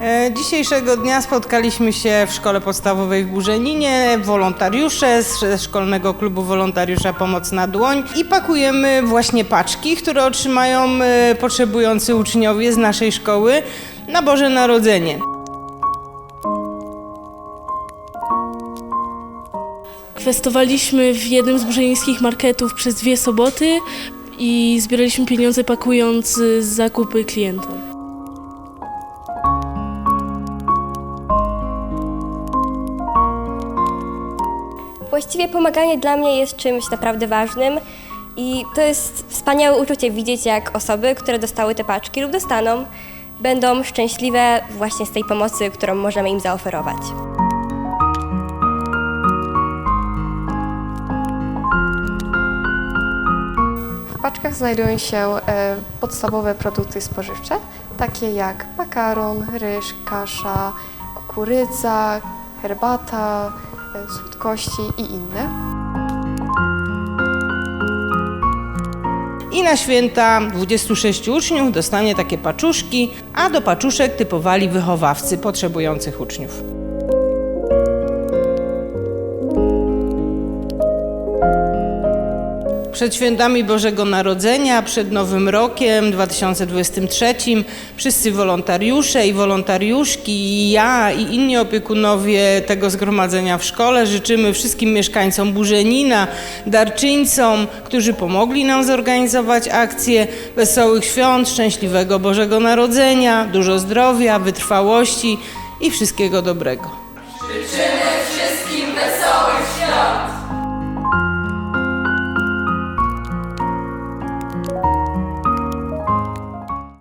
E, dzisiejszego dnia spotkaliśmy się w szkole podstawowej w Burzeninie, wolontariusze ze szkolnego klubu wolontariusza Pomoc na Dłoń i pakujemy właśnie paczki, które otrzymają e, potrzebujący uczniowie z naszej szkoły na Boże Narodzenie. Kwestowaliśmy w jednym z burzeńskich marketów przez dwie soboty i zbieraliśmy pieniądze pakując y, zakupy klientom. Właściwie pomaganie dla mnie jest czymś naprawdę ważnym i to jest wspaniałe uczucie widzieć, jak osoby, które dostały te paczki lub dostaną, będą szczęśliwe właśnie z tej pomocy, którą możemy im zaoferować. Paczkach znajdują się e, podstawowe produkty spożywcze, takie jak makaron, ryż, kasza, kukurydza, herbata, e, słodkości i inne. I na święta 26 uczniów dostanie takie paczuszki, a do paczuszek typowali wychowawcy potrzebujących uczniów. Przed świętami Bożego Narodzenia, przed Nowym Rokiem 2023 wszyscy wolontariusze i wolontariuszki, i ja i inni opiekunowie tego zgromadzenia w szkole życzymy wszystkim mieszkańcom Burzenina, darczyńcom, którzy pomogli nam zorganizować akcję wesołych świąt, szczęśliwego Bożego Narodzenia, dużo zdrowia, wytrwałości i wszystkiego dobrego. Życzymy!